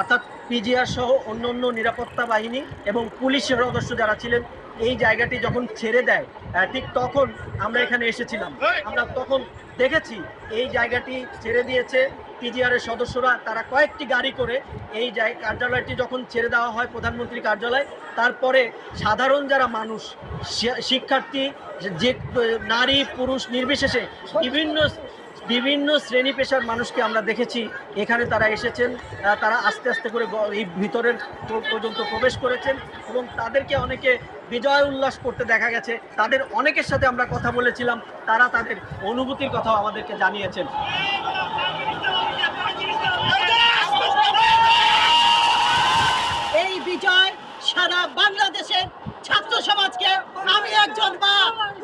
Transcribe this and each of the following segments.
অর্থাৎ পিজিআর সহ অন্য অন্য নিরাপত্তা বাহিনী এবং পুলিশের সদস্য যারা ছিলেন, এই জায়গাটি যখন ছেড়ে দেয় ঠিক তখন আমরা এখানে এসেছিলাম। আমরা তখন দেখেছি এই জায়গাটি ছেড়ে দিয়েছে পিজিআর সদস্যরা। তারা কয়েকটি গাড়ি করে এই কার্যালয়টি যখন ছেড়ে দেওয়া হয় প্রধানমন্ত্রী কার্যালয়, তারপরে সাধারণ যারা মানুষ শিক্ষার্থী, যে নারী, পুরুষ নির্বিশেষে বিভিন্ন বিভিন্ন শ্রেণি পেশার মানুষকে আমরা দেখেছি। এখানে তারা এসেছেন তারা আস্তে আস্তে করে এই ভিতরের পর্যন্ত প্রবেশ করেছেন এবং তাদেরকে অনেকে বিজয় উল্লাস করতে দেখা গেছে। তাদের অনেকের সাথে আমরা কথা বলেছিলাম, তারা তাদের অনুভূতির কথাও আমাদেরকে জানিয়েছেন এই বিজয় সারা বাংলাদেশের ছাত্র সমাজকে আমি একজন মা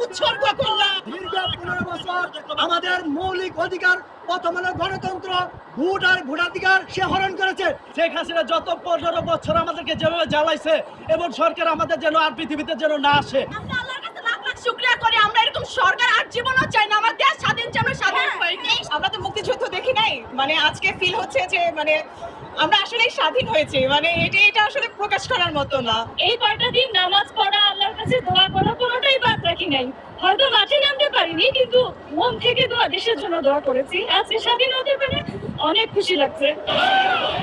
উৎসর্গ করলাম দীর্ঘ পনেরো বছর আমাদের মৌলিক অধিকার প্রথম হলো গণতন্ত্র ভোট আর ভোটাধিকার সে হরণ করেছে। শেখ হাসিনা যত পনেরো বছর আমাদেরকে যেভাবে জ্বালাইছে এবং সরকার আমাদের যেন আর পৃথিবীতে যেন না আসে। আমরা আল্লাহর কাছে লাখ লাখ শুকরিয়া করি আমরা এরকম সরকার আর জীবনও চাই না। আমার দেশ স্বাধীন চাই আমরা স্বাধীন হই আমরা তো মুক্তিযুদ্ধ দেখি নাই। মানে আজকে ফিল হচ্ছে যে মানে আমরা আসলে স্বাধীন হয়েছি। মানে এটা এটা আসলে প্রকাশ করার মতো না। এই কয়টা দিন নামাজ পড়া আল্লাহর কাছে দোয়া করা কোনোটাই বাদ রাখি নাই। পারিনি কিন্তু মন থেকে দোয়া দেশের জন্য দোয়া করেছি। আজকে স্বাধীন হতে পেরে অনেক খুশি লাগছে।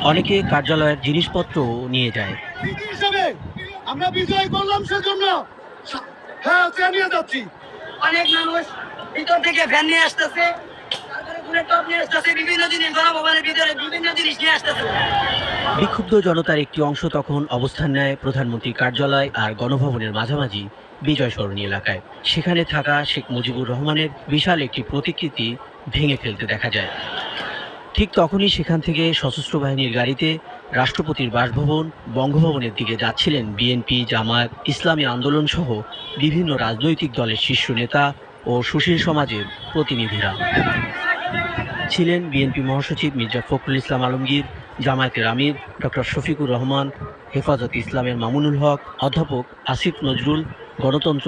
অনেকে কার্যালয়ের জিনিসপত্র নিয়ে যায়। হিসাবে আমরা বিজয় করলাম সেজন্য। সা- হ্যাঁ জানিয়ে যাচ্ছি। অনেক মানুষ ভিতর থেকে ভ্যান নিয়ে নিয়ে নিয়ে আসতেছে। বিক্ষুব্ধ জনতার একটি অংশ তখন অবস্থান নেয় প্রধানমন্ত্রীর কার্যালয় আর গণভবনের মাঝামাঝি বিজয় সরণী এলাকায়। সেখানে থাকা শেখ মুজিবুর রহমানের বিশাল একটি প্রতিকৃতি ভেঙে ফেলতে দেখা যায়। ঠিক তখনই সেখান থেকে সশস্ত্র বাহিনীর গাড়িতে রাষ্ট্রপতির বাসভবন, বঙ্গভবনের দিকে যাচ্ছিলেন বিএনপি, জামায়াত, ইসলামী আন্দোলন সহ বিভিন্ন রাজনৈতিক দলের শীর্ষ নেতা ও সুশীল সমাজের প্রতিনিধিরা। ছিলেন বিএনপি মহাসচিব মির্জা ফখরুল ইসলাম আলমগীর, জামায়াতের আমির ডক্টর শফিকুর রহমান, হেফাজত ইসলামের মামুনুল হক, অধ্যাপক আসিফ নজরুল, গণতন্ত্র